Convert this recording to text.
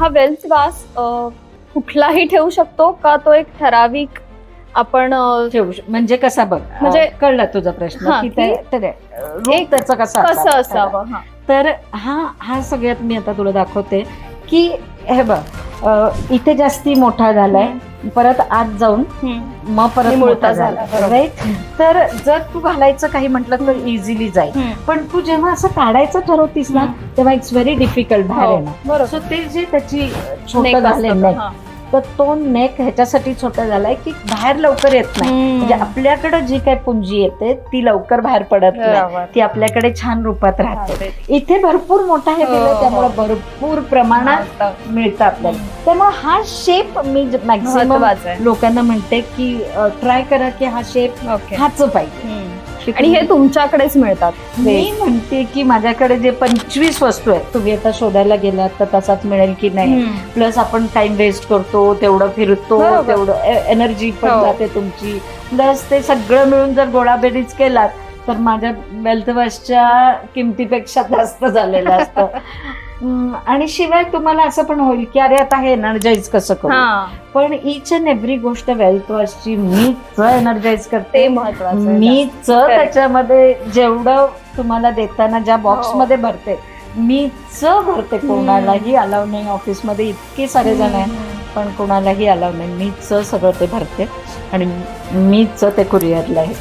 हा वेल्थ वास कुठलाही ठेवू शकतो का तो एक ठराविक आपण ठेवू म्हणजे कसा बघ म्हणजे- म्हणजे कळला तुझा प्रश्न हा, की ते- की- ते- रूप त्याचं कसं कसं असावं. असावं हा. तर हा हा सगळ्यात मी आता तुला दाखवते की हे बघ इथे जास्ती मोठा झालाय परत आत जाऊन. मग परत मोठा झाला. राईट तर जर तू घालायचं काही म्हटलं तर इझिली जाईल. पण तू जेव्हा असं काढायचं ठरवतीस ना. तेव्हा इट्स व्हेरी डिफिकल्ट बाहेर हो, सो ते जे त्याची छोटं झालंय असतं, नेक हा. तर तो नेक ह्याच्यासाठी छोटा झालाय की बाहेर लवकर येत नाही म्हणजे. आपल्याकडे जी काही पुंजी येते ती लवकर बाहेर पडत नाही. ती आपल्याकडे छान रूपात राहते. इथे भरपूर मोठा हे हो, केलं हो. त्यामुळे भरपूर प्रमाणात मिळतं आपल्याला त्यामुळे हा शेप मी मॅक्झिमम. लोकांना म्हणते की ट्राय करा की हा शेप हाच पाहिजे. आणि हे तुमच्याकडेच मिळतात मी म्हणते की माझ्याकडे जे पंचवीस वस्तू आहेत तुम्ही आता शोधायला गेलात तर तसाच मिळेल की नाही. प्लस आपण टाइम वेस्ट करतो तेवढं फिरतो. तेवढं एनर्जी पण हो. जाते तुमची प्लस ते सगळं मिळून जर गोळाबेरीज केलात तर माझ्या वेल्थ वॉशच्या किमतीपेक्षा जास्त झालेलं असतं आणि शिवाय तुम्हाला असं पण होईल की अरे आता हे एनर्जाईज कसं करू? हा. पण इच अँड एव्हरी गोष्ट वेल्थ वॉशची मीच एनर्जाईज करते. महत्वाचं आहे. मीच त्याच्यामध्ये जेवढं तुम्हाला देताना ज्या बॉक्समध्ये भरते मीच भरते कोणालाही अलाव नाही. ऑफिसमध्ये इतके सारे जण आहेत. पण कोणालाही अलाव नाही. मीच सगळं ते भरते आणि मीच ते कुरिअरला आहे